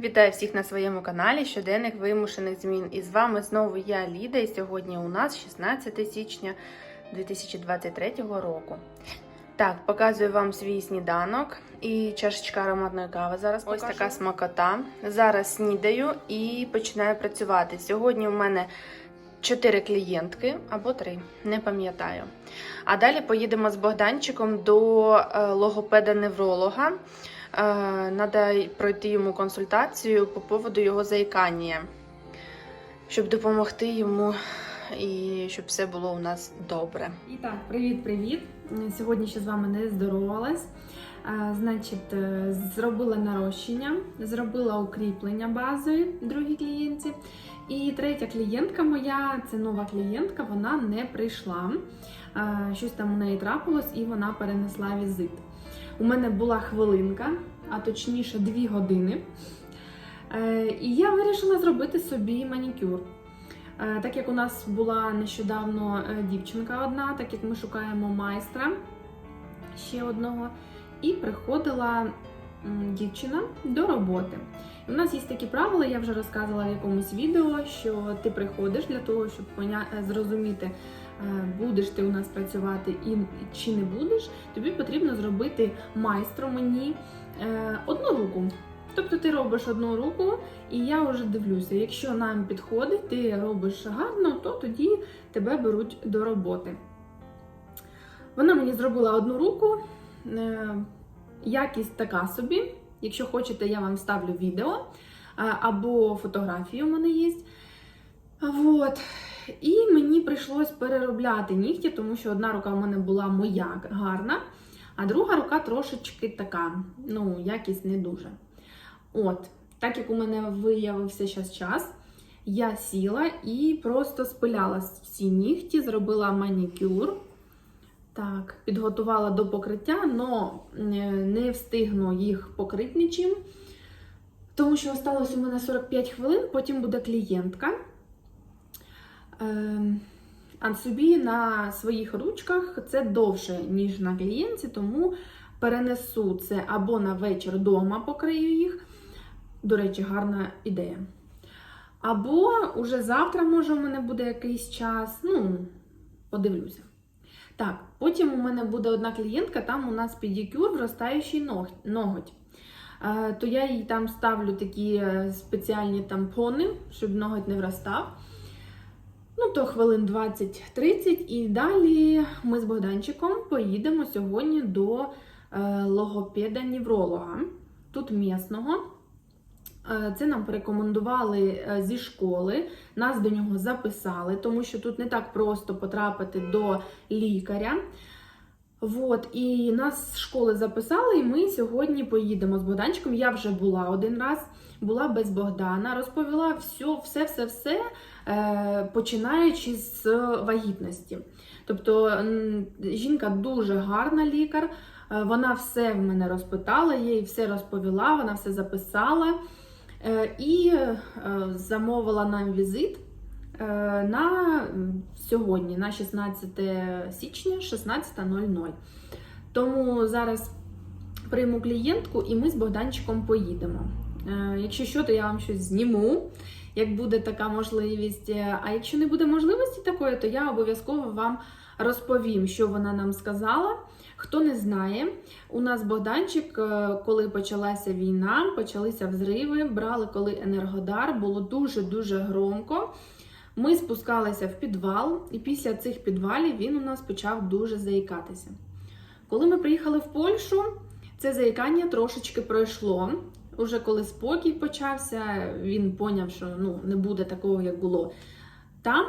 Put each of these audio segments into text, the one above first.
Вітаю всіх на своєму каналі Щоденних вимушених змін. І з вами знову я Ліда. І сьогодні у нас 16 січня 2023 року. Так, показую вам свій сніданок і чашечка ароматної кави. Зараз ось така смакота. Зараз снідаю і починаю працювати. Сьогодні у мене 4 клієнтки або 3, не пам'ятаю. А далі поїдемо з Богданчиком до е, логопеда-невролога. Треба пройти йому консультацію по поводу його заїкання, щоб допомогти йому і щоб все було у нас добре. І так, привіт-привіт! Сьогодні ще з вами не здоровалась. Значить, е, зробила нарощення, зробила укріплення базові другій клієнтці. І третя клієнтка моя, це нова клієнтка, вона не прийшла. Щось там у неї трапилось і вона перенесла візит. У мене була хвилинка, а точніше дві години. Е, І я вирішила зробити собі манікюр. Е, Так як у нас була нещодавно дівчинка одна, так як ми шукаємо майстра ще одного, і приходила дівчина до роботи. У нас є такі правила, я вже розказувала в якомусь відео, що ти приходиш для того, щоб е, зрозуміти, е, будеш ти у нас працювати і чи не будеш, тобі потрібно зробити майстру мені е, одну руку. Тобто ти робиш одну руку, і я вже дивлюся, якщо нам підходить, ти робиш гарно, то тоді тебе беруть до роботи. Вона мені зробила одну руку, якість така собі. Якщо хочете, я вам ставлю відео е, або фотографії у мене є. Вот. І мені прийшлось переробляти нігті, тому що одна рука у мене була моя гарна, а друга рука трошечки така, ну, якість не дуже. От, так як у мене виявився зараз час, я сіла і просто спиляла всі нігті, зробила манікюр. Так, підготувала до покриття, але не встигну їх покрити нічим. Тому що осталось у мене 45 хвилин, потім буде клієнтка. Ем, А собі на своїх ручках це довше, ніж на клієнтці, тому перенесу це або на вечір вдома покрию їх. До речі, гарна ідея. Або уже завтра, може, у мене буде якийсь час. Ну, подивлюся. Так, потім у мене буде одна клієнтка, там у нас педикюр, вростаючий ног- ноготь. Е, То я їй там ставлю такі е, спеціальні тампони, щоб ноготь не вростав. Ну, то хвилин 20-30. І далі ми з Богданчиком поїдемо сьогодні до е, логопеда-невролога, тут місного. Е, Це нам порекомендували е, зі школи, нас до нього записали, тому що тут не так просто потрапити до лікаря. Вот, і нас з школи записали, і ми сьогодні поїдемо з Богданчиком. Я вже була один раз, була без Богдана, розповіла все, все, все, все, е, починаючи з вагітності. Тобто жінка дуже гарна лікар, вона все в мене розпитала, їй все розповіла, вона все записала. Е, І е, замовила нам візит е, на сьогодні, на 16 січня, 16.00. Тому зараз прийму клієнтку і ми з Богданчиком поїдемо. Якщо що, то я вам щось зніму, як буде така можливість. А якщо не буде можливості такої, то я обов'язково вам розповім, що вона нам сказала. Хто не знає, у нас Богданчик, е, коли почалася війна, почалися взриви, брали коли енергодар, було дуже-дуже громко. Ми спускалися в підвал, і після цих підвалів він у нас почав дуже заїкатися. Коли ми приїхали в Польщу, це заїкання трошечки пройшло. Уже коли спокій почався, він поняв, що ну, не буде такого, як було там,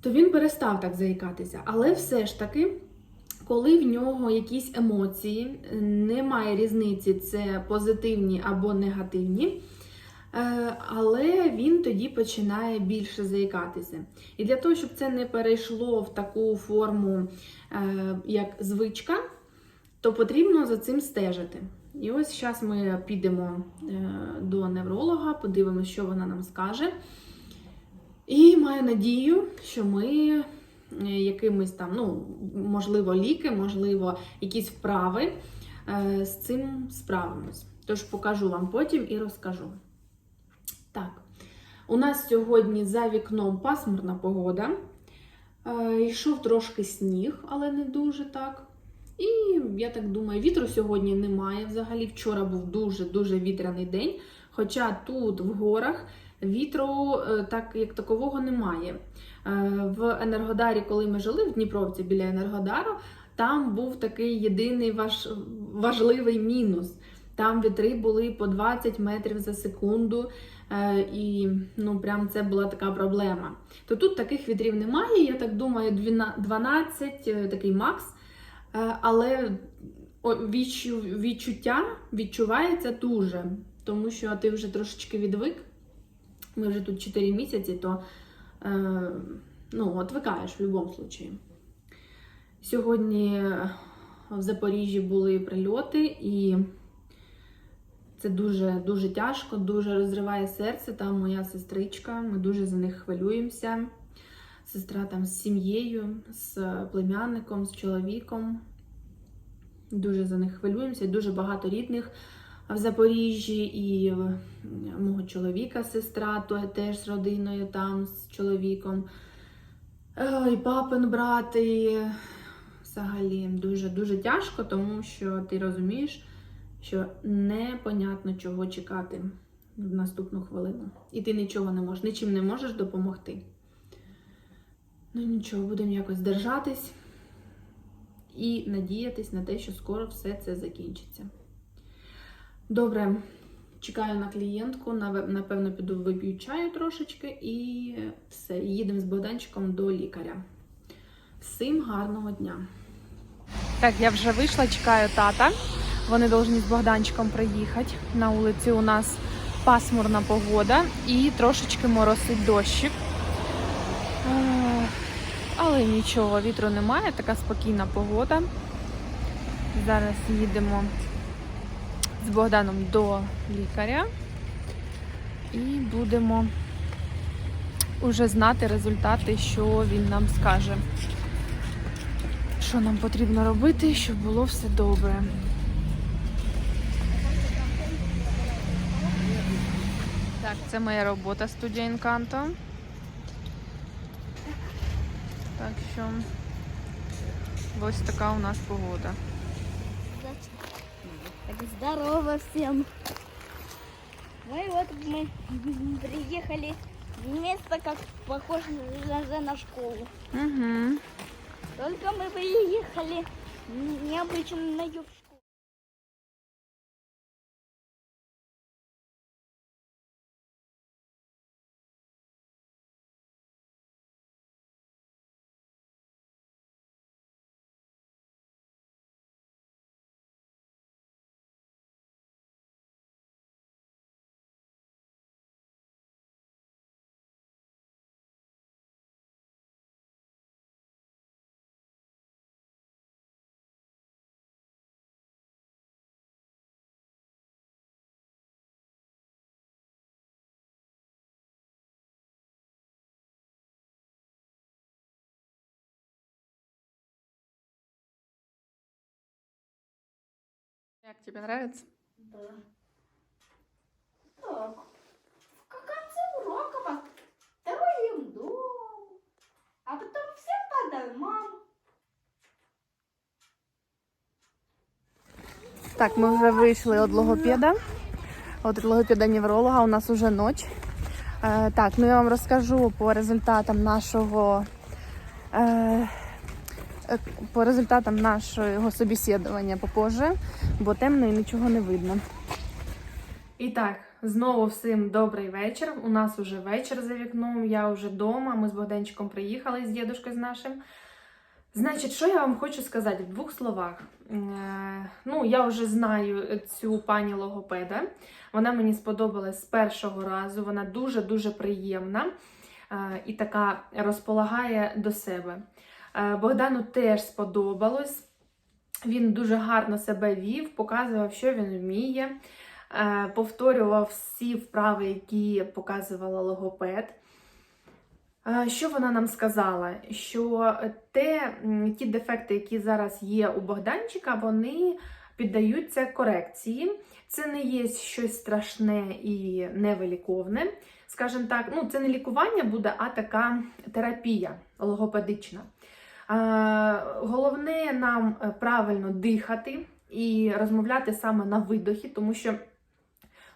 то він перестав так заїкатися. Але все ж таки, коли в нього якісь емоції, немає різниці, це позитивні або негативні. е, Але він тоді починає більше заїкатися. І для того, щоб це не перейшло в таку форму, е, як звичка, то потрібно за цим стежити. І ось зараз ми підемо е, до невролога, подивимося, що вона нам скаже. І маю надію, що ми е, якимись там, ну, можливо, ліки, можливо, якісь вправи е, з цим справимось. Тож покажу вам потім і розкажу. Так, у нас сьогодні за вікном пасмурна погода. Е, йшов трошки сніг, але не дуже так. І я так думаю, вітру сьогодні немає. Взагалі вчора був дуже-дуже вітряний день. Хоча тут в горах вітру е, так як такового немає. Е, В Енергодарі, коли ми жили в Дніпровці біля Енергодару, там був такий єдиний важ... важливий мінус. Там вітри були по 20 метрів за секунду, е, і ну прям це була така проблема. То тут таких вітрів немає. Я так думаю, 12 е, такий макс. Але відчуття відчувається дуже, тому що ти вже трошечки відвик. Ми вже тут 4 місяці, то е, ну, отвикаєш в будь-якому випадку. Сьогодні в Запоріжжі були прильоти, і це дуже дуже тяжко, дуже розриває серце. Там моя сестричка. Ми дуже за них хвилюємося. Сестра там з сім'єю, з племянником, з чоловіком. Дуже за них хвилюємося. Дуже багато рідних в Запоріжжі, і мого чоловіка сестра, то теж з родиною там, з чоловіком. Е, І папин брат, і взагалі дуже дуже тяжко, тому що ти розумієш, що непонятно чого чекати в наступну хвилину. І ти нічого не можеш, нічим не можеш допомогти. Ну нічого, будемо якось держатись і надіятись на те, що скоро все це закінчиться. Добре, чекаю на клієнтку, напевно, піду вип'ю чаю трошечки і все, їдемо з Богданчиком до лікаря. Всім гарного дня! Так, я вже вийшла, чекаю тата. Вони повинні з Богданчиком приїхати. На вулиці у нас пасмурна погода і трошечки моросить дощик. Е, Але нічого, вітру немає, така спокійна погода. Зараз їдемо з Богданом до лікаря і будемо уже знати результати, що він нам скаже що нам потрібно робити, щоб було все добре. Так, це моя робота студія Інканто. Так що ось така у нас погода. Так здорово всем. Ну и вот мы приехали в место, как похоже на, на школу. Угу. Только мы приехали необычную Як тобі подобається? Да. Так, в конце урока построим дом, а потом все по домам. Так, ми вже вийшли від логопеда, від логопеда-невролога, у нас вже ніч. Е, так, ну я вам розкажу по результатам нашого е, по результатам нашого собеседування попозже, бо темно і нічого не видно. І так, знову всім добрий вечір. У нас уже вечір за вікном, я вже вдома. Ми з Богданчиком приїхали з дідушкою з нашим. Значить, що я вам хочу сказати в двох словах. Е, Ну, я вже знаю цю пані логопеда. Вона мені сподобалась з першого разу. Вона дуже-дуже приємна е, і така розполагає до себе. Е, Богдану теж сподобалось. Він дуже гарно себе вів, показував, що він вміє, е, повторював всі вправи, які показувала логопед. Е, Що вона нам сказала? Що те, ті дефекти, які зараз є у Богданчика, вони піддаються корекції. Це не є щось страшне і невиліковне. Скажімо так, ну це не лікування буде, а така терапія логопедична. Е, Головне нам е, правильно дихати і розмовляти саме на видохі, тому що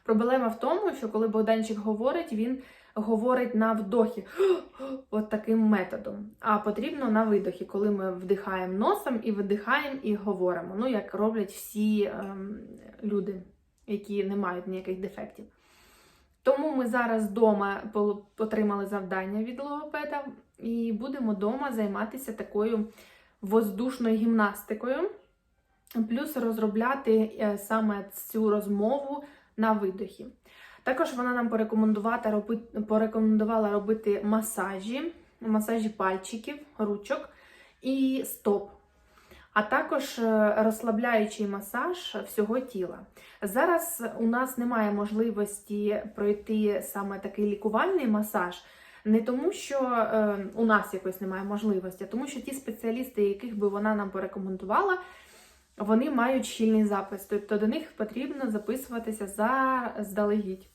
проблема в тому, що коли Богданчик говорить, він говорить на вдохі, от таким методом. А потрібно на видохі, коли ми вдихаємо носом і видихаємо і говоримо. Ну, як роблять всі ем, люди, які не мають ніяких дефектів. Тому ми зараз вдома отримали завдання від логопеда і будемо вдома займатися такою воздушною гімнастикою, плюс розробляти е, саме цю розмову на видохі. Також вона нам порекомендувала робити, масажі, масажі пальчиків, ручок і стоп. А також е, розслабляючий масаж всього тіла. Зараз у нас немає можливості пройти саме такий лікувальний масаж, не тому, що е, у нас якось немає можливості, а тому що ті спеціалісти, яких би вона нам порекомендувала, вони мають щільний запис. Тобто до них потрібно записуватися заздалегідь.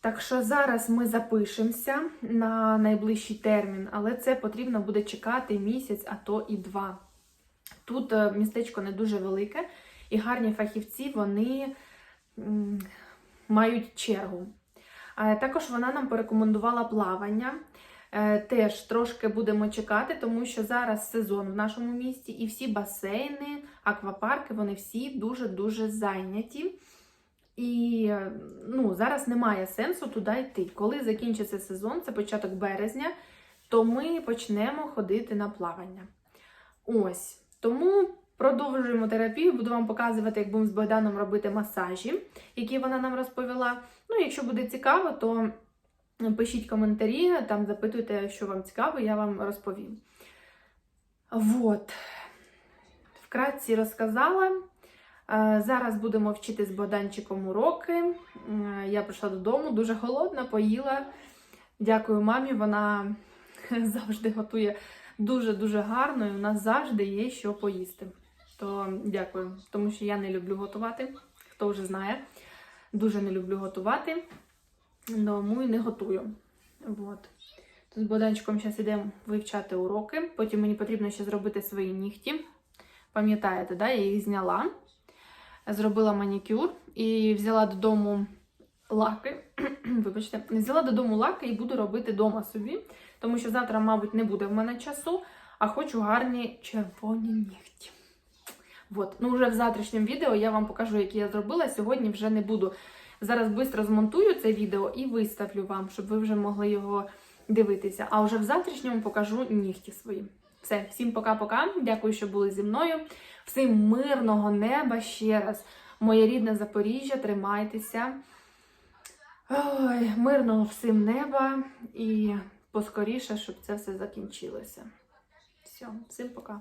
Так що зараз ми запишемося на найближчий термін, але це потрібно буде чекати місяць, а то і два. Тут е, містечко не дуже велике, і гарні фахівці вони мають чергу. Також вона нам порекомендувала плавання. Е, Теж трошки будемо чекати, тому що зараз сезон в нашому місті, і всі басейни, аквапарки, вони всі дуже-дуже зайняті. І е, ну, зараз немає сенсу туди йти. Коли закінчиться сезон, це початок березня, то ми почнемо ходити на плавання. Ось. Тому продовжуємо терапію, буду вам показувати, як будемо з Богданом робити масажі, які вона нам розповіла. Ну, якщо буде цікаво, то пишіть коментарі, там запитуйте, що вам цікаво, я вам розповім. Вот. Вкратці розказала. Е, Зараз будемо вчити з Богданчиком уроки. Е, Я прийшла додому, дуже голодна, поїла. Дякую мамі, вона завжди готує дуже-дуже гарно, і у нас завжди є що поїсти. То дякую, тому що я не люблю готувати, хто вже знає. Дуже не люблю готувати, тому і не готую. Вот. Тут з Богданчиком зараз йдемо вивчати уроки. Потім мені потрібно ще зробити свої нігті. Пам'ятаєте, да? я їх зняла, зробила манікюр і взяла додому лаки. Вибачте, взяла додому лаки і буду робити вдома собі, тому що завтра, мабуть, не буде в мене часу, а хочу гарні червоні нігті. Вот. Ну, вже в завтрашньому відео я вам покажу, які я зробила. Сьогодні вже не буду. Зараз швидко змонтую це відео і виставлю вам, щоб ви вже могли його дивитися. А вже в завтрашньому покажу нігті свої. Все, всім пока-пока. Дякую, що були зі мною. Всім мирного неба ще раз. Моє рідне Запоріжжя, тримайтеся. Ой, мирного всім неба і поскоріше, щоб це все закінчилося. Все, всім пока.